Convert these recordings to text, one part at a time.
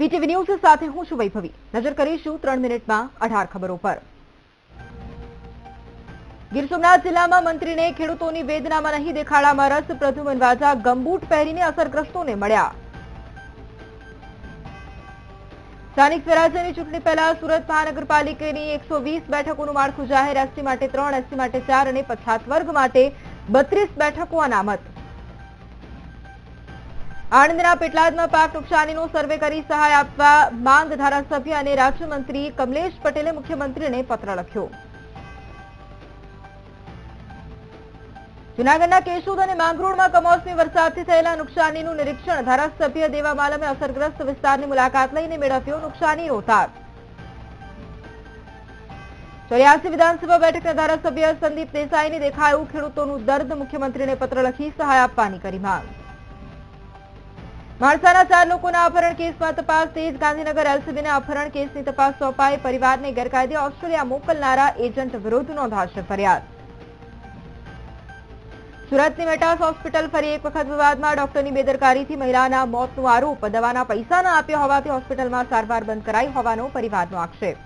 VTV news સાથે હું છું વૈભવી. નજર કરીશું ત્રણ મિનિટમાં અઢાર ખબરો પર. ગીર સોમનાથ જિલ્લામાં મંત્રીને ખેડૂતોની વેદનામાં નહીં દેખાડામાં રસ, પ્રદ્યુમન વાજા ગમબૂટ પહેરીને અસરગ્રસ્તોને મળ્યા. સ્થાનિક સ્વરાજ્યની ચૂંટણી પહેલા સુરત મહાનગરપાલિકાની એકસો વીસ બેઠકોનું માળખું જાહેર, એસટી માટે ત્રણ, એસટી માટે ચાર અને પછાત વર્ગ માટે બત્રીસ બેઠકો અનામત. આણંદના પેટલાદમાં પાક નુકસાનીનો સર્વે કરી સહાય આપવા માંગ ધારાસભ્ય અને રાજ્યમંત્રી કમલેશ પટેલે મુખ્યમંત્રીને પત્ર લખ્યો. જૂનાગઢના કેશોદ અને માંગરોળમાં કમોસમી વરસાદથી થયેલા નુકસાનીનું નિરીક્ષણ ધારાસભ્ય દેવા અસરગ્રસ્ત વિસ્તારની મુલાકાત લઈને મેળવ્યો નુકસાનીનો તાર ચોર્યાસી વિધાનસભા બેઠકના ધારાસભ્ય સંદીપ દેસાઈને દેખાયું ખેડૂતોનું દર્દ, મુખ્યમંત્રીને પત્ર લખી સહાય આપવાની કરી માંગ. માણસાના ચાર લોકોના અપહરણ કેસમાં તપાસ તેજ ગાંધીનગર એલસીબીને અપહરણ કેસની તપાસ સોંપાઈ. પરિવારને ગેરકાયદે ઓસ્ટ્રેલિયા મોકલનારા એજન્ટ વિરુદ્ધ નોંધાશે ફરિયાદ. સુરતની મેટાસ હોસ્પિટલ ફરી એક વખત વિવાદમાં ડોક્ટરની બેદરકારીથી મહિલાના મોતનો આરોપ. દવાના પૈસા ન આપ્યા હોવાથી હોસ્પિટલમાં સારવાર બંધ કરાઈ હોવાનો પરિવારનો આક્ષેપ.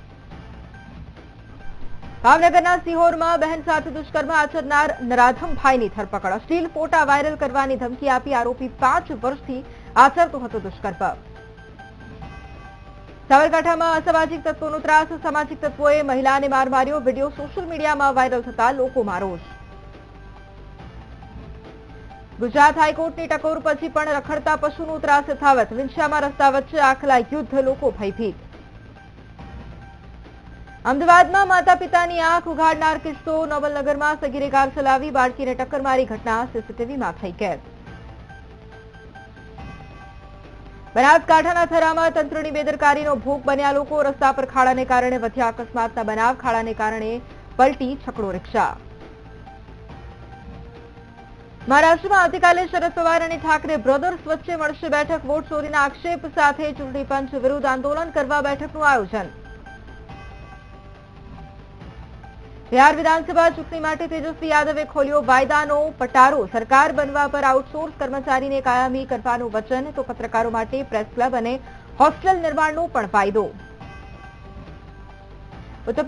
ભાવનગરના સિહોરમાં બહેન સાથે દુષ્કર્મ આચરનાર નરાધમભાઈની ધરપકડ. અશ્લીલ ફોટા વાયરલ કરવાની ધમકી આપી આરોપી પાંચ વર્ષથી આચરતો હતો દુષ્કર્મ સાબરકાંઠામાં અસામાજિક તત્વોનો ત્રાસ, સામાજિક તત્વોએ મહિલાને માર માર્યો, વીડિયો સોશિયલ મીડિયામાં વાયરલ થતા લોકોમાં રોષ. ગુજરાત હાઈકોર્ટની ટકોર પછી પણ રખડતા પશુનો ત્રાસ યથાવત. વિંછામાં રસ્તા વચ્ચે આખલા યુદ્ધ, લોકો ભયભીત. અમદાવાદમાં માતા પિતાની આંખ ઉઘાડનાર કિસ્સો નવલનગરમાં સગીરે કાર ચલાવી બાળકીને ટક્કર મારી ઘટના સીસીટીવીમાં થઈ કેદ. બનાસકાંઠાના થરામાં તંત્રની બેદરકારીનો ભોગ બન્યા લોકો. રસ્તા પર ખાડાને કારણે વધ્યા અકસ્માતના બનાવ. ખાડાને કારણે પલટી છકડો રિક્ષા. મહારાષ્ટ્રમાં આવતીકાલે શરદ પવાર અને ઠાકરે બ્રધર્સ વચ્ચે મળશે બેઠક. વોટ ચોરીના આક્ષેપ સાથે ચૂંટણી પંચ વિરુદ્ધ આંદોલન કરવા બેઠકનું આયોજન. બિહાર વિધાનસભા ચૂંટણી માટે તેજસ્વી યાદવે ખોલ્યો વાયદાનો પટારો. સરકાર બનવા પર આઉટસોર્સ કર્મચારીને કાયમી કરવાનું વચન, તો પત્રકારો માટે પ્રેસ ક્લબ અને હોસ્ટેલ નિર્માણનો પણ ફાયદો. ઉત્તર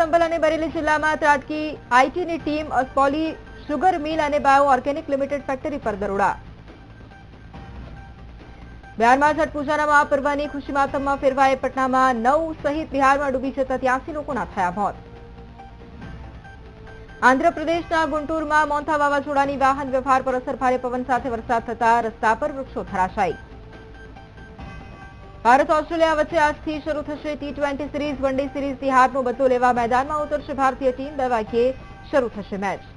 સંભલ અને બરેલી જિલ્લામાં ત્રાટકી આઈટીની ટીમ અસ્પોલી સુગર મિલ અને બાયો ઓર્ગેનિક લિમિટેડ ફેક્ટરી પર દરોડા. બિહારમાં છઠ પૂજાના મહાપર્વની ખુશી માતમમાં ફેરવાય. પટનામાં નવ સહિત બિહારમાં ડૂબી જતા ત્યાસી લોકોના થયા મોત. આંધ્રપ્રદેશના ગુંટુરમાં મોન્થા વાવાઝોડાની વાહન વ્યવહાર પર અસર ભારે પવન સાથે વરસાદ થતા રસ્તા પર વૃક્ષો ધરાશાયી. ભારત ઓસ્ટ્રેલિયા વચ્ચે આજથી શરૂ થશે T twenty series one day સિરીઝથી હારનો બદલો લેવા મેદાનમાં ઉતરશે ભારતીય ટીમ. બે વાગ્યે શરૂ થશે મેચ.